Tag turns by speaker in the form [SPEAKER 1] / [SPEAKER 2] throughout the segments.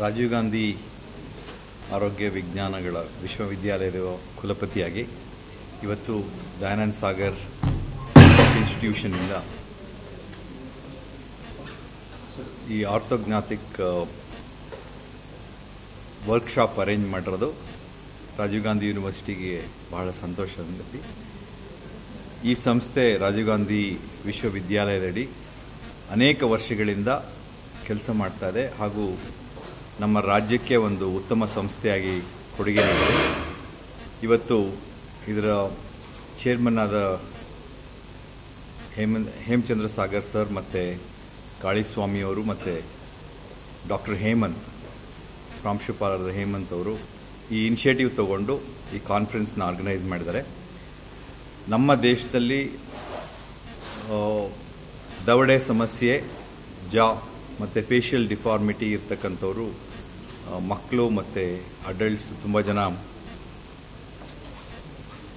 [SPEAKER 1] ರಾಜೀವ್ ಗಾಂಧಿ ಆರೋಗ್ಯ ವಿಜ್ಞಾನಗಳ ವಿಶ್ವವಿದ್ಯಾಲಯದ ಕುಲಪತಿಯಾಗಿ ಇವತ್ತು ದಯಾನಂದ ಸಾಗರ್ ಇನ್ಸ್ಟಿಟ್ಯೂಷನಿಂದ ಈ ಆರ್ಥೋಗ್ನಾಟಿಕ್ ವರ್ಕ್ಶಾಪ್ ಅರೇಂಜ್ ಮಾಡಿರೋದು. ರಾಜೀವ್ ಗಾಂಧಿ ಯೂನಿವರ್ಸಿಟಿಗೆ ಬಹಳ ಸಂತೋಷ ಸಂಗತಿ ಈ ಸಂಸ್ಥೆ ರಾಜೀವ್ ಗಾಂಧಿ ವಿಶ್ವವಿದ್ಯಾಲಯದಡಿ ಅನೇಕ ವರ್ಷಗಳಿಂದ ಕೆಲಸ ಮಾಡ್ತಾ ಇದೆ. ಹಾಗೂ ನಮ್ಮ ರಾಜ್ಯಕ್ಕೆ ಒಂದು ಉತ್ತಮ ಸಂಸ್ಥೆಯಾಗಿ ಕೊಡುಗೆ ನೀಡಿದೆ. ಇವತ್ತು ಇದರ ಚೇರ್ಮನ್ ಆದ ಹೇಮ, ಹೇಮಚಂದ್ರ ಸಾಗರ್ ಸರ್ ಮತ್ತು ಕಾಳಿಸ್ವಾಮಿಯವರು ಮತ್ತು ಡಾಕ್ಟರ್ ಹೇಮಂತ್ ಪ್ರಾಂಶುಪಾಲರ ಹೇಮಂತ್ ಅವರು ಈ ಇನಿಷಿಯೇಟಿವ್ ತಗೊಂಡು ಈ ಕಾನ್ಫರೆನ್ಸ್ನ ಆರ್ಗನೈಸ್ ಮಾಡಿದ್ದಾರೆ. ನಮ್ಮ ದೇಶದಲ್ಲಿ ದವಡೆ ಸಮಸ್ಯೆ, ಜಾ ಮತ್ತು ಫೇಶಿಯಲ್ ಡಿಫಾರ್ಮಿಟಿ ಇರ್ತಕ್ಕಂಥವ್ರು ಮಕ್ಕಳು ಮತ್ತು ಅಡಲ್ಟ್ಸ್ ತುಂಬ ಜನ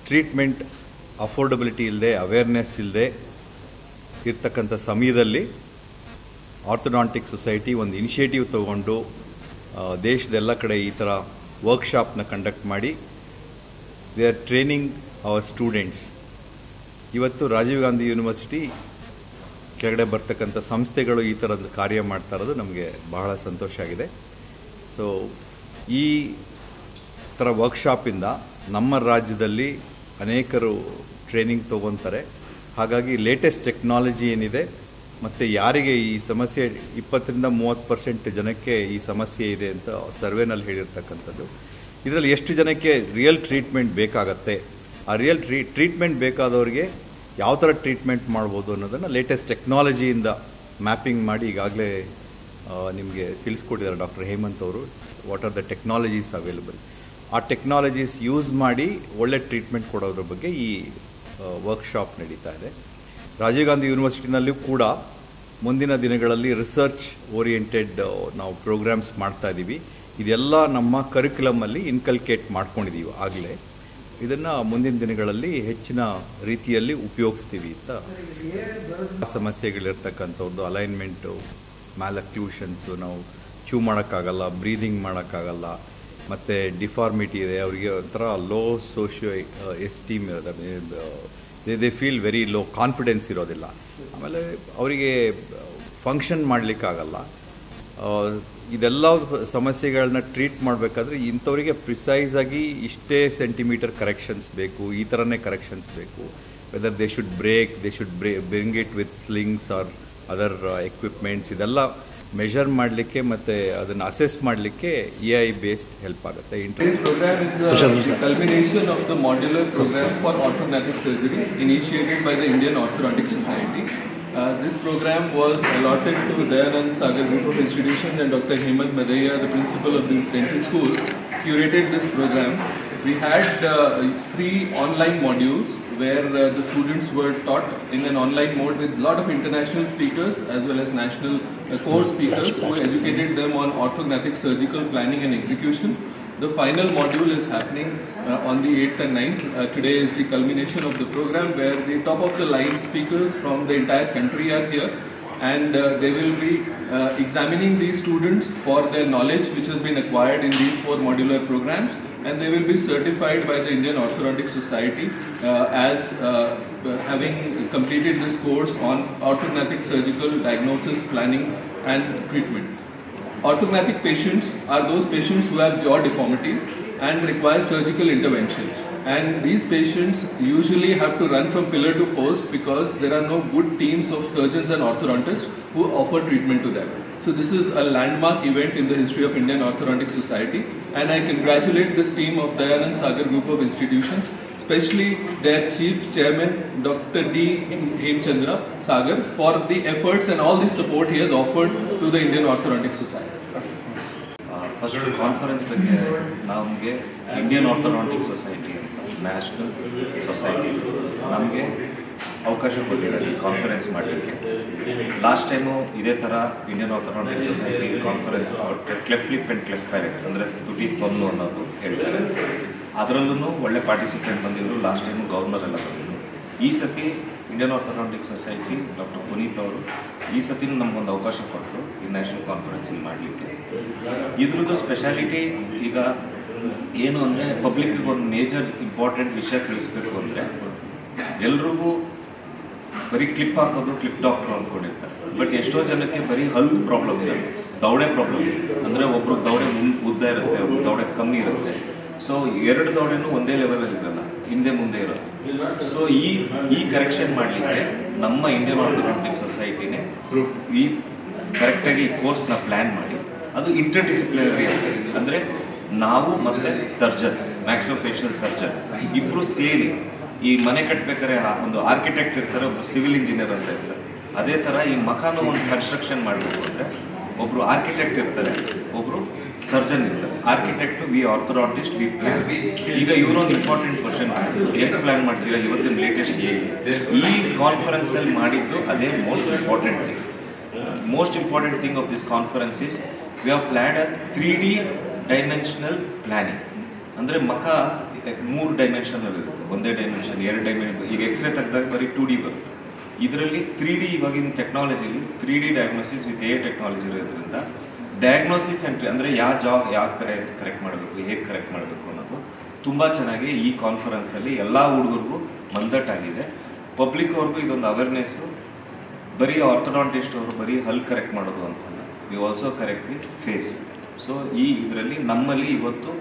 [SPEAKER 1] ಟ್ರೀಟ್ಮೆಂಟ್ ಅಫೋರ್ಡಬಿಲಿಟಿ ಇಲ್ಲದೆ ಅವೇರ್ನೆಸ್ ಇಲ್ಲದೆ ಇರ್ತಕ್ಕಂಥ ಸಮಯದಲ್ಲಿ ಆರ್ಥೋಡಾಂಟಿಕ್ ಸೊಸೈಟಿ ಒಂದು ಇನಿಷಿಯೇಟಿವ್ ತಗೊಂಡು ದೇಶದ ದೇಶದೆಲ್ಲ ಕಡೆ ಈ ಥರ ವರ್ಕ್ಶಾಪ್ನ ಕಂಡಕ್ಟ್ ಮಾಡಿ they are training our students ಇವತ್ತು ರಾಜೀವ್ ಗಾಂಧಿ ಯೂನಿವರ್ಸಿಟಿ ಕೆಳಗಡೆ ಬರ್ತಕ್ಕಂಥ ಸಂಸ್ಥೆಗಳು ಈ ಥರದ ಕಾರ್ಯ ಮಾಡ್ತಾ ಇರೋದು ನಮಗೆ ಬಹಳ ಸಂತೋಷ ಆಗಿದೆ. ಸೊ ಈ ಥರ ವರ್ಕ್ಶಾಪಿಂದ ನಮ್ಮ ರಾಜ್ಯದಲ್ಲಿ ಅನೇಕರು ಟ್ರೈನಿಂಗ್ ತೊಗೊತಾರೆ. ಹಾಗಾಗಿ ಲೇಟೆಸ್ಟ್ ಟೆಕ್ನಾಲಜಿ ಏನಿದೆ, ಮತ್ತು ಯಾರಿಗೆ ಈ ಸಮಸ್ಯೆ, ಇಪ್ಪತ್ತರಿಂದ ಮೂವತ್ತು ಪರ್ಸೆಂಟ್ ಜನಕ್ಕೆ ಈ ಸಮಸ್ಯೆ ಇದೆ ಅಂತ ಸರ್ವೆನಲ್ಲಿ ಹೇಳಿರ್ತಕ್ಕಂಥದ್ದು. ಇದರಲ್ಲಿ ಎಷ್ಟು ಜನಕ್ಕೆ ರಿಯಲ್ ಟ್ರೀಟ್ಮೆಂಟ್ ಬೇಕಾಗತ್ತೆ? ಆ ರಿಯಲ್ ಟ್ರೀ ಟ್ರೀಟ್ಮೆಂಟ್ ಬೇಕಾದವ್ರಿಗೆ ಯಾವ ಥರ ಟ್ರೀಟ್ಮೆಂಟ್ ಮಾಡ್ಬೋದು ಅನ್ನೋದನ್ನು ಲೇಟೆಸ್ಟ್ ಟೆಕ್ನಾಲಜಿಯಿಂದ ಮ್ಯಾಪಿಂಗ್ ಮಾಡಿ ಈಗಾಗಲೇ ನಿಮಗೆ ತಿಳಿಸ್ಕೊಟ್ಟಿದ್ದಾರೆ ಡಾಕ್ಟರ್ ಹೇಮಂತ್ ಅವರು. What are the technologies available ಆ ಟೆಕ್ನಾಲಜೀಸ್ ಯೂಸ್ ಮಾಡಿ ಒಳ್ಳೆ ಟ್ರೀಟ್ಮೆಂಟ್ ಕೊಡೋದ್ರ ಬಗ್ಗೆ ಈ ವರ್ಕ್ಶಾಪ್ ನಡೀತಾ ಇದೆ. ರಾಜೀವ್ ಗಾಂಧಿ ಯೂನಿವರ್ಸಿಟಿನಲ್ಲೂ ಕೂಡ ಮುಂದಿನ ದಿನಗಳಲ್ಲಿ ರಿಸರ್ಚ್ ಓರಿಯೆಂಟೆಡ್ ನಾವು ಪ್ರೋಗ್ರಾಮ್ಸ್ ಮಾಡ್ತಾ ಇದ್ದೀವಿ. ಇದೆಲ್ಲ ನಮ್ಮ ಕರಿಕ್ಯುಲಮಲ್ಲಿ ಇನ್ಕಲ್ಕೇಟ್ ಮಾಡ್ಕೊಂಡಿದ್ದೀವಿ ಆಗಲೇ. ಇದನ್ನು ಮುಂದಿನ ದಿನಗಳಲ್ಲಿ ಹೆಚ್ಚಿನ ರೀತಿಯಲ್ಲಿ ಉಪಯೋಗಿಸ್ತೀವಿ ಅಂತ. ಸಮಸ್ಯೆಗಳಿರ್ತಕ್ಕಂಥವ್ರದ್ದು ಅಲೈನ್ಮೆಂಟು ಮ್ಯಾಲಕ್ಟ್ಯೂಷನ್ಸು ನಾವು ಚೂ ಮಾಡೋಕ್ಕಾಗಲ್ಲ ಬ್ರೀದಿಂಗ್ ಮಾಡೋಕ್ಕಾಗಲ್ಲ ಮತ್ತು ಡಿಫಾರ್ಮಿಟಿ ಇದೆ ಅವರಿಗೆ ಒಂಥರ ಲೋ ಸೋಷಿಯೋ ಎಸ್ಟೀಮ್ ಇರೋದು. They feel very low confidence ಇರೋದಿಲ್ಲ. ಆಮೇಲೆ ಅವರಿಗೆ ಫಂಕ್ಷನ್ ಮಾಡಲಿಕ್ಕಾಗಲ್ಲ. ಆ, ಇದೆಲ್ಲ ಸಮಸ್ಯೆಗಳನ್ನ ಟ್ರೀಟ್ ಮಾಡಬೇಕಾದ್ರೆ ಇಂಥವರಿಗೆ ಪ್ರಿಸೈಸ್ ಆಗಿ ಇಷ್ಟೇ ಸೆಂಟಿಮೀಟರ್ ಕರೆಕ್ಷನ್ಸ್ ಬೇಕು ಈ ಥರನೇ ಕರೆಕ್ಷನ್ಸ್ ಬೇಕು. Whether they should break they should bre bring it with slings or other equipments ಇದೆಲ್ಲ ಮೆಷರ್ ಮಾಡಲಿಕ್ಕೆ ಮತ್ತು ಅದನ್ನು ಅಸೆಸ್ ಮಾಡಲಿಕ್ಕೆ ಎ ಐ ಬೇಸ್ಡ್ ಹೆಲ್ಪ್ ಆಗುತ್ತೆ inter
[SPEAKER 2] This program is uh, the culmination of the modular program for orthodontic surgery initiated by the Indian Orthodontic Society. Uh, this program was allotted to Dayanand Sagar Group of Institutions and Dr. Hemant Madhaiya, the principal of the dental school, curated this program. We had three online modules where uh, the students were taught in an online mode with a lot of international speakers as well as national uh, core speakers who educated them on orthognathic surgical planning and execution. The final module is happening uh, on the 8th and 9th. Uh, today is the culmination of the program where the top of the line speakers from the entire country are here and uh, they will be uh, examining these students for their knowledge which has been acquired in these four modular programs and they will be certified by the Indian Orthodontic Society uh, as uh, having completed this course on orthognathic surgical diagnosis, planning and treatment. Orthognathic patients are those patients who have jaw deformities and require surgical intervention. And these patients usually have to run from pillar to post because there are no good teams of surgeons and orthodontists who offer treatment to them. So this is a landmark event in the history of Indian Orthodontic Society and I congratulate this team of Dayanand Sagar Group of Institutions, especially their chief chairman Dr. D. Hemchandra Sagar for the efforts and all the support he has offered to the Indian Orthodontic Society.
[SPEAKER 3] First conference ಬಗ್ಗೆ ನಮಗೆ Indian Orthodontic Society national society ನಮಗೆ ಅವಕಾಶ ಕೊಟ್ಟಿದ್ದಾರೆ conference ಮಾಡಲಿಕ್ಕೆ. Last time ಇದೇ ಥರ Indian Orthodontic Society conference cleft lip and cleft palate ಅಂದರೆ ತುಟಿ ಪೊನ್ನು ಅನ್ನೋದು ಹೇಳ್ತಾರೆ. ಅದರಲ್ಲೂ ಒಳ್ಳೆ ಪಾರ್ಟಿಸಿಪೇಟ್ ಬಂದಿದ್ರು. ಲಾಸ್ಟ್ ಟೈಮು ಗೌರ್ನರ್ ಎಲ್ಲ ಬಂದಿದ್ರು. ಈ ಸತಿ Indian Orthodontic Society doctor Puneet ಅವರು, ಈ ಸತಿನೂ ನಮಗೊಂದು ಅವಕಾಶ ಕೊಟ್ಟರು ಈ ನ್ಯಾಷನಲ್ ಕಾನ್ಫರೆನ್ಸಿಂಗ್ ಮಾಡಲಿಕ್ಕೆ. ಇದ್ರದ್ದು ಸ್ಪೆಷಾಲಿಟಿ ಈಗ ಏನು ಅಂದರೆ ಪಬ್ಲಿಕ್ಗೆ ಒಂದು ಮೇಜರ್ ಇಂಪಾರ್ಟೆಂಟ್ ವಿಷಯ ತಿಳಿಸ್ಬೇಕು ಅಂದರೆ ಎಲ್ರಿಗೂ ಬರೀ ಕ್ಲಿಪ್ ಹಾಕೋದು ಕ್ಲಿಪ್ ಡಾಕ್ಟರ್ ಅಂದ್ಕೊಂಡಿರ್ತಾರೆ ಬಟ್ ಎಷ್ಟೋ ಜನಕ್ಕೆ ಬರೀ ಹಲ್ ಪ್ರಾಬ್ಲಮ್ ಇದೆ, ದೌಡೆ ಪ್ರಾಬ್ಲಮ್ ಅಂದರೆ ಒಬ್ರು ದೌಡೆ ಉದ್ದ ಇರುತ್ತೆ ಒಬ್ರು ದೌಡೆ ಕಮ್ಮಿ ಇರುತ್ತೆ. ಸೊ ಎರಡು ದೌಡೆನೂ ಒಂದೇ ಲೆವೆಲಲ್ಲಿ ಇರಲ್ಲ, ಹಿಂದೆ ಮುಂದೆ ಇರೋದು. ಸೊ ಈ ಈ ಕರೆಕ್ಷನ್ ಮಾಡಲಿಕ್ಕೆ ನಮ್ಮ ಇಂಡಿಯನ್ ಆರ್ಥೋನಾಟಿಕ್ ಸೊಸೈಟಿನೇ ಈ ಕರೆಕ್ಟಾಗಿ ಈ ಕೋರ್ಸ್ನ ಪ್ಲ್ಯಾನ್ ಮಾಡಿ. ಅದು ಇಂಟರ್ ಡಿಸಿಪ್ಲಿನರಿ ಅಂದರೆ ನಾವು ಮತ್ತೆ ಸರ್ಜನ್ಸ್ ಮ್ಯಾಕ್ಸೋಫೇಷಿಯಲ್ ಸರ್ಜನ್ ಇಬ್ಬರು ಸೇರಿ ಈ ಮನೆ ಕಟ್ಟಬೇಕಾದ್ರೆ ಒಂದು ಆರ್ಕಿಟೆಕ್ಟ್ ಇರ್ತಾರೆ ಒಬ್ಬರು ಸಿವಿಲ್ ಇಂಜಿನಿಯರ್ ಅಂತ ಇರ್ತಾರೆ. ಅದೇ ಥರ ಈ ಮಕಾನ ಒಂದು ಕನ್ಸ್ಟ್ರಕ್ಷನ್ ಮಾಡಬೇಕು ಅಂದರೆ ಒಬ್ಬರು ಆರ್ಕಿಟೆಕ್ಟ್ ಇರ್ತಾರೆ, ಒಬ್ರು ಸರ್ಜನ್ ಇಲ್ಲ architect we orthodontist we plan ಈಗ ಇವರೊಂದು ಇಂಪಾರ್ಟೆಂಟ್ ಕ್ವಶನ್ ಏನು ಪ್ಲಾನ್ ಮಾಡ್ತೀರಾ? ಇವತ್ತಿನ ಲೇಟೆಸ್ಟ್ ಹೇಗೆ ಈ ಕಾನ್ಫರೆನ್ಸಲ್ಲಿ ಮಾಡಿದ್ದು ಅದೇ most important thing most important thing of this conference is we have plan uh three D dimensional planning ಅಂದರೆ ಮಖ ಮೂರು ಡೈಮೆನ್ಷನಲ್ ಇರುತ್ತೆ. ಒಂದೇ ಡೈಮೆನ್ಷನ್ ಎರಡು ಡೈಮೆನ್ಷನ್ ಈಗ ಎಕ್ಸ್ರೇ ತೆಗೆದಾಗ ಬರೀ ಟೂ ಡಿ ಬರುತ್ತೆ. ಇದರಲ್ಲಿ ತ್ರೀ ಡಿ ಇವಾಗಿನ ಟೆಕ್ನಾಲಜಿಲಿ three D diagnosis with a technology ಇರೋದ್ರಿಂದ ಡಯಾಗ್ನೋಸಿಸ್ ಸೆಂಟ್ರಿ ಅಂದರೆ ಯಾವ ಜಾಬ್ ಯಾವ ಕರೆ ಕರೆಕ್ಟ್ ಮಾಡಬೇಕು, ಹೇಗೆ ಕರೆಕ್ಟ್ ಮಾಡಬೇಕು ಅನ್ನೋದು ತುಂಬ ಚೆನ್ನಾಗಿ ಈ ಕಾನ್ಫರೆನ್ಸಲ್ಲಿ ಎಲ್ಲ ಹುಡುಗರಿಗೂ ಮಂದಟ್ಟಾಗಿದೆ ಪಬ್ಲಿಕ್ ಅವ್ರಿಗೂ ಇದೊಂದು ಅವೇರ್ನೆಸ್ಸು ಬರೀ ಆರ್ಥೋಡಾಂಟಿಸ್ಟ್ ಅವರು ಬರೀ ಹಲ್ ಕರೆಕ್ಟ್ ಮಾಡೋದು ಅಂತಲ್ಲ we also correct the face so ಈ ಇದರಲ್ಲಿ ನಮ್ಮಲ್ಲಿ ಇವತ್ತು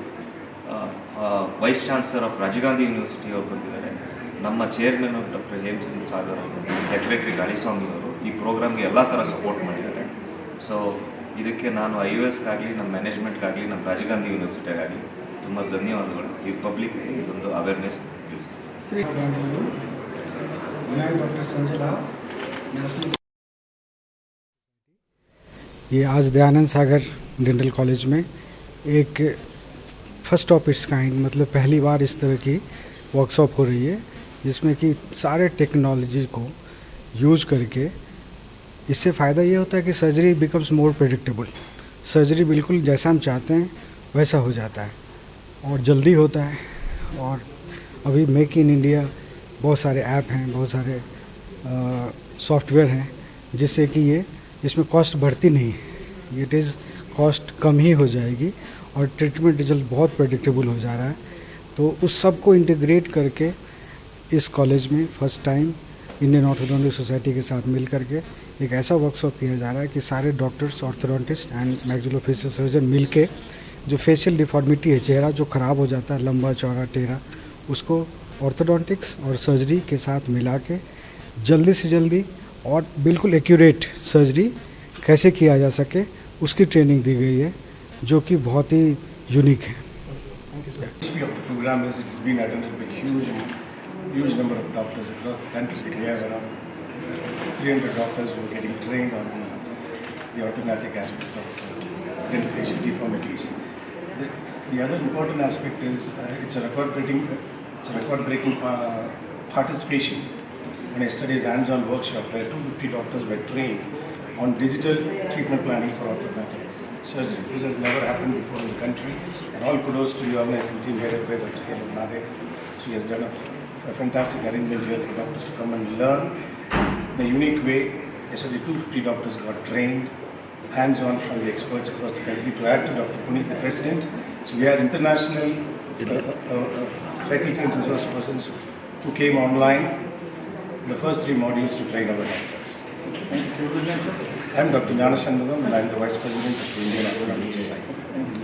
[SPEAKER 3] vice chancellor of Rajiv Gandhi university ಅವರು ಬಂದಿದ್ದಾರೆ. ನಮ್ಮ ಚೇರ್ಮನ್ ಡಾಕ್ಟರ್ ಹೇಮಚಂದ್ರ ಸಾಗರ್ ಅವರು ಸೆಕ್ರೆಟರಿ ಗಾಳಿಸ್ವಾಮಿ ಅವರು ಈ ಪ್ರೋಗ್ರಾಮ್ಗೆ ಎಲ್ಲ ಥರ ಸಪೋರ್ಟ್ ಮಾಡಿದ್ದಾರೆ. ಸೊ ಇದಕ್ಕೆ ನಾನು ಐ ಯು ಎಸ್ಗಾಗಲಿ ನಮ್ಮ ಮ್ಯಾನೇಜ್ಮೆಂಟ್ಗಾಗಲಿ ನಮ್ಮ ರಾಜೀವ್ ಗಾಂಧಿ ಯೂನಿವರ್ಸಿಟಿಗಾಗಲಿ ತುಂಬ ಧನ್ಯವಾದಗಳು ಈ ಪಬ್ಲಿಕ್ಗೆ ಇದೊಂದು ಅವೇರ್ನೆಸ್ ತಿಳಿಸ್ತೀನಿ
[SPEAKER 4] मैं डॉक्टर संजय लाल नेशनल
[SPEAKER 5] ये आज दयानंद सागर डेंटल कॉलेज में एक फर्स्ट ऑफ इट्स काइंड मतलब पहली बार इस तरह की वर्कशॉप हो रही है जिसमें कि सारे टेक्नोलॉजी को यूज करके इससे फ़ायदा ये होता है कि surgery becomes more predictable surgery बिल्कुल जैसा हम चाहते हैं, वैसा हो जाता है और जल्दी होता है। और अभी मेक इन इंडिया बहुत सारे ऐप हैं, बहुत सारे सॉफ्टवेयर हैं, जिससे कि ये, इसमें कॉस्ट बढ़ती नहीं है। इट इज़ कॉस्ट कम ही हो जाएगी और ट्रीटमेंट रिज़ल्ट बहुत प्रडिक्टेबल हो जा रहा है। तो उस सबको इंटीग्रेट करके इस कॉलेज में first time Indian Orthodontic Society के साथ मिल करके एक ऐसा वर्कशॉप किया जा रहा है कि सारे doctors orthodontist and maxillofacial surgeon मिल के जो फेशियल डिफॉर्मिटी है, चेहरा जो ख़राब हो जाता है, लंबा, चौड़ा, टेढ़ा, उसको ऑर्थोडोंटिक्स और सर्जरी के साथ मिला के जल्दी से जल्दी और बिल्कुल एक्यूरेट सर्जरी कैसे किया जा सके, उसकी ट्रेनिंग दी गई है, जो कि बहुत ही यूनिक है।
[SPEAKER 4] Huge, number of doctors across the country. We have around 300 doctors who are getting trained on the, the orthodontic aspect of uh, dental facial deformities. The, the other important aspect is uh, it's a record-breaking, it's a record-breaking uh, participation. When yesterday's hands-on workshop, where 250 doctors were trained on digital treatment planning for orthodontic surgery. This has never happened before in the country. And all kudos to the organizing team headed by Dr. Nade. She has done a, a fantastic arrangement here for doctors to come and learn the unique way. Yesterday, 250 doctors got trained hands-on from the experts across the country to add to Dr. Puneet, the president. So we had international uh, uh, uh, faculty and resource persons who came online the first three modules to train our doctors. Thank you. I am Dr. Shanmugam and I am the Vice President of the Indian Orthodontic Society.